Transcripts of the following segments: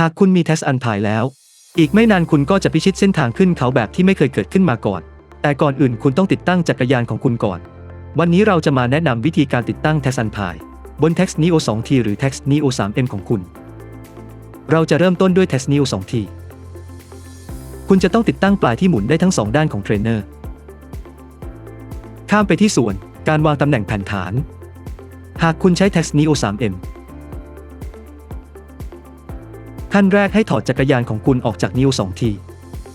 หากคุณมีเทสอันพายแล้ว อีกไม่นานคุณก็จะพิชิตเส้นทางขึ้นเขาแบบที่ไม่เคยเกิดขึ้นมาก่อน แต่ก่อนอื่นคุณต้องติดตั้งจักรยานของคุณก่อน วันนี้เราจะมาแนะนำวิธีการติดตั้ง t e x a n p i บน Tex Neo 2T หรือ Tex Neo 3M ของคุณ เราจะเริ่มต้นด้วย Tex Neo 2T คุณจะต้องติดตั้งปลายที่หมุนได้ทั้งสองด้านของเทรนเนอร์ ข้ามไปที่ส่วนการวางตำแหน่งแผ่นฐาน หากคุณใช้ Tex Neo 3M ขั้นแรกให้ถอดจักรยานของคุณออกจาก Neo 2T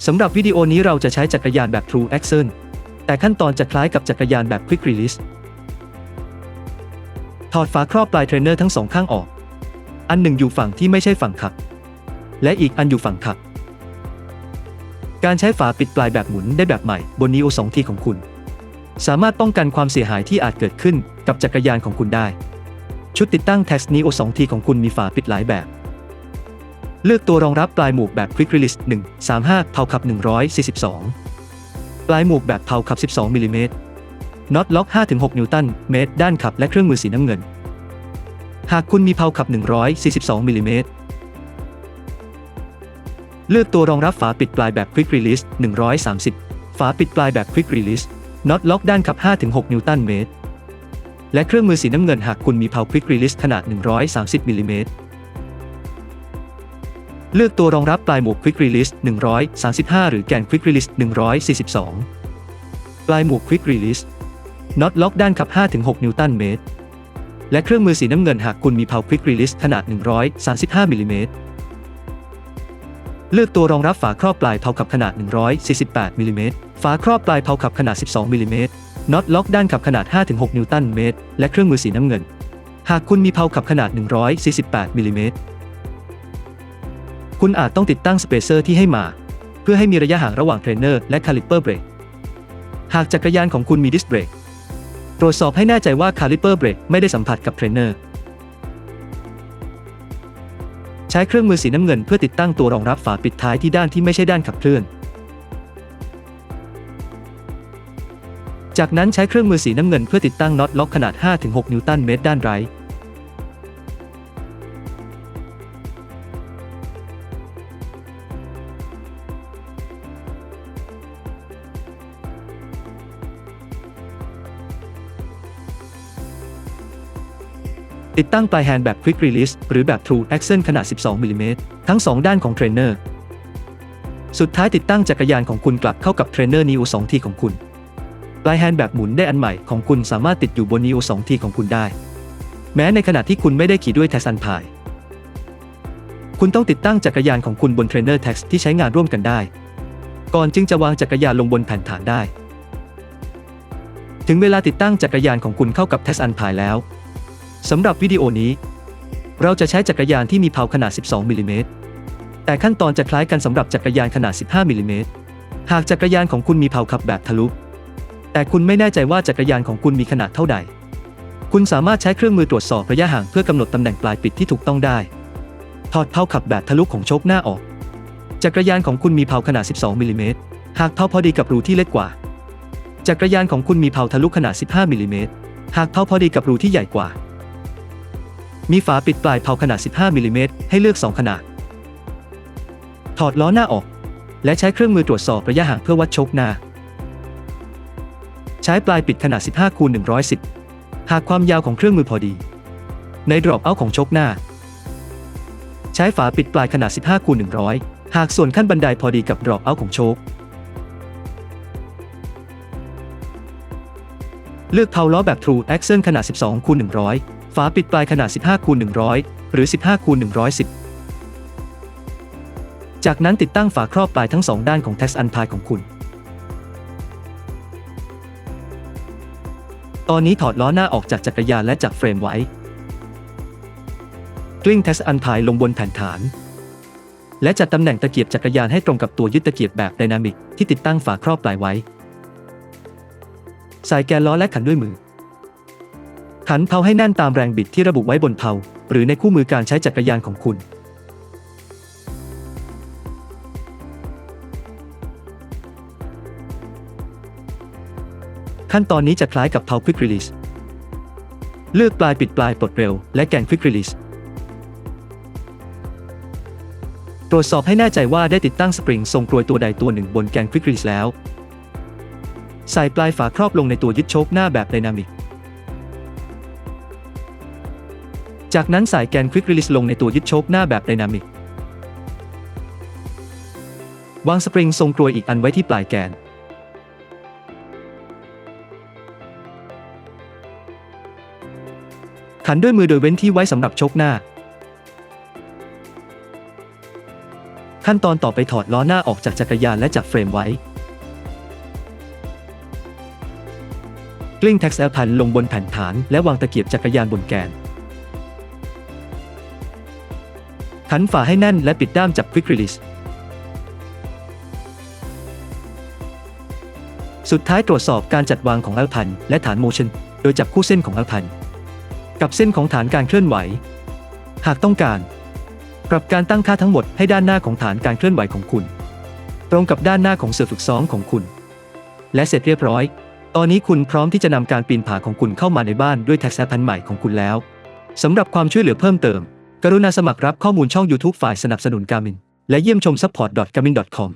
สำหรับวิดีโอนี้เราจะใช้จักรยานแบบ True Axle แต่ขั้นตอนจะคล้ายกับจักรยานแบบ Quick Release ถอดฝาครอบปลายเทรนเนอร์ทั้งสองข้างออก อันหนึ่งอยู่ฝั่งที่ไม่ใช่ฝั่งขับ และอีกอันอยู่ฝั่งขับ การใช้ฝาปิดปลายแบบหมุนได้แบบใหม่บน Neo 2T ของคุณ สามารถป้องกันความเสียหายที่อาจเกิดขึ้นกับจักรยานของคุณได้ ชุดติดตั้ง Tex Neo 2T ของคุณมีฝาปิดหลายแบบ เลือกตัวรองรับปลายหมูกแบบ Quick Release 1 35 เท่ากับ 142 ปลายหมูกแบบเท่ากับ 12มิลลิเมตรน็อตล็อก 5-6 นิวตันเมตร ด้านขับและเครื่องมือสีน้ำเงิน หากคุณมีเพาขับ 142มิลลิเมตรเลือกตัวรองรับฝาปิดปลายแบบ Quick Release 130 ฝาปิดปลายแบบ Quick Release น็อตล็อกด้านขับ 5-6 นิวตันเมตร และเครื่องมือสีน้ำเงินหากคุณมีเพา Quick Release ขนาด 130มิลลิเมตร เลือกตัวรองรับปลายหมวก Quick Release 135 หรือแกน Quick Release 142 ปลายหมวก Quick Release น็อตล็อกด้านขับ 5-6 นิวตันเมตร และเครื่องมือสีน้ำเงินหากคุณมีเพา Quick Release ขนาด 135มิลลิเมตร เลือกตัวรองรับฝาครอบปลายเพาขับขนาด 148มิลลิเมตร ฝาครอบปลายเพาขับขนาด 12มิลลิเมตร น็อตล็อกด้านขับขนาด 5-6 นิวตันเมตร และเครื่องมือสีน้ำเงิน หากคุณมีเพาขับขนาด 148มิลลิเมตร คุณอาจต้องติดตั้งสเปเซอร์ที่ให้มา เพื่อให้มีระยะห่างระหว่างเทรนเนอร์และคาลิปเปอร์เบรกหากจักรยานของคุณมีดิสเบรกตรวจสอบให้แน่ใจว่าคาลิปเปอร์เบรกไม่ได้สัมผัสกับเทรนเนอร์ใช้เครื่องมือสีน้ำเงินเพื่อติดตั้งตัวรองรับฝาปิดท้ายที่ด้านที่ไม่ใช่ด้านขับเคลื่อน จากนั้นใช้เครื่องมือสีน้ำเงินเพื่อติดตั้งน็อตล็อกขนาด 5-6 นิวตันเมตรด้านไร ติดตั้งปลายแฮนด์แบบ Quick Release หรือแบบ True Axle ขนาด 12 มิลลิเมตรทั้ง 2 ด้านของเทรนเนอร์ สุดท้ายติดตั้งจักรยานของคุณกลับเข้ากับเทรนเนอร์ Neo 2T ของคุณ ปลายแฮนด์แบบหมุนได้อันใหม่ของคุณสามารถติดอยู่บน Neo 2T ของคุณได้ แม้ในขณะที่คุณไม่ได้ขี่ด้วย t e s a n p i คุณต้องติดตั้งจักรยานของคุณบนเทรนเนอร์ Tex ที่ใช้งานร่วมกันได้ ก่อนจึงจะวางจักรยานลงบนแผ่นฐานได้ ถึงเวลาติดตั้งจักรยานของคุณเข้ากับ t e s a n p i แล้ว สำหรับวิดีโอนี้ เราจะใช้จักรยานที่มีเพาขนาด 12 มิลลิเมตร แต่ขั้นตอนจะคล้ายกันสำหรับจักรยานขนาด 15 มิลลิเมตร หากจักรยานของคุณมีเพาขับแบบทะลุ แต่คุณไม่แน่ใจว่าจักรยานของคุณมีขนาดเท่าใด คุณสามารถใช้เครื่องมือตรวจสอบระยะห่างเพื่อกำหนดตำแหน่งปลายปิดที่ถูกต้องได้ ถอดเพาขับแบบทะลุของโชคหน้าออก จักรยานของคุณมีเพาขนาด 12 มิลลิเมตร หากเพาพอดีกับรูที่เล็กกว่า จักรยานของคุณมีเพาทะลุขนาด 15 มิลลิเมตร หากเพาพอดีกับรูที่ใหญ่กว่า มีฝาปิดปลายเพาขนาด 15 มิลลิเมตรให้เลือก 2 ขนาด ถอดล้อหน้าออก และใช้เครื่องมือตรวจสอบระยะห่างเพื่อวัดชคหน้า ใช้ปลายปิดขนาด 15คูณ110 หากความยาวของเครื่องมือพอดี ในดรอปเอาของชคหน้า ใช้ฝาปิดปลายขนาด 15คูณ100 หากส่วนขั้นบันไดพอดีกับดรอปเอาของโชคเลือกเพาล้อแบบ True Axle ขนาด 12คูณ100 ฝาปิดปลายขนาด 15คูณ100 หรือ 15คูณ110 จากนั้นติดตั้งฝาครอบปลายทั้งสองด้านของ Tex a n p i ของคุณ ตอนนี้ถอดล้อหน้าออกจากจักรยานและจากเฟรมไว้ กลิ้ง Tex a n p i ลงบนแผ่นฐาน และจัดตำแหน่งตะเกียบจักรยานให้ตรงกับตัวยึดตะเกียบแบบไดนามิกที่ติดตั้งฝาครอบปลายไว้ใส่แกนล้อและขันด้วยมือ ขันเพาให้แน่นตามแรงบิดที่ระบุไว้บนเพาหรือในคู่มือการใช้จักรยานของคุณ ขั้นตอนนี้จะคล้ายกับเพา Quick Release เลือกปลายปิดปลายปลดเร็ว และแกน Quick Release ตรวจสอบให้แน่ใจว่าได้ติดตั้งสปริงทรงกลวยตัวใดตัวหนึ่งบนแกนควิกรีสแล้ว ใส่ปลายฝาครอบลงในตัวยึดโชคหน้าแบบไดนามิก จากนั้นใส่แกนควิกรีสลงในตัวยึดโชคหน้าแบบไดนามิก วางสปริงทรงกลวยอีกอันไว้ที่ปลายแกน ขันด้วยมือโดยเว้นที่ไว้สำหรับชกหน้า ขั้นตอนต่อไปถอดล้อหน้าออกจากจักรยานและจับเฟรมไว้กลิ้งแท็กซ์แอลพันลงบนแผ่นฐานและวางตะเกียบจักรยานบนแกน ขันฝาให้แน่นและปิดด้ามจับ Quick Release สุดท้ายตรวจสอบการจัดวางของอัลพันและฐานโมชันโดยจับคู่เส้นของอัลพันกับเส้นของฐานการเคลื่อนไหว หากต้องการ ปรับการตั้งค่าทั้งหมดให้ด้านหน้าของฐานการเคลื่อนไหวของคุณ ตรงกับด้านหน้าของเสือฝึกซ้อมของคุณ และเสร็จเรียบร้อย ตอนนี้คุณพร้อมที่จะนำการปีนผาของคุณเข้ามาในบ้านด้วยแท็กซ์พันใหม่ของคุณแล้วสำหรับความช่วยเหลือเพิ่มเติม กรุณาสมัครรับข้อมูลช่อง YouTube ฝ่ายสนับสนุนการมิน และเยี่ยมชม support.garmin.com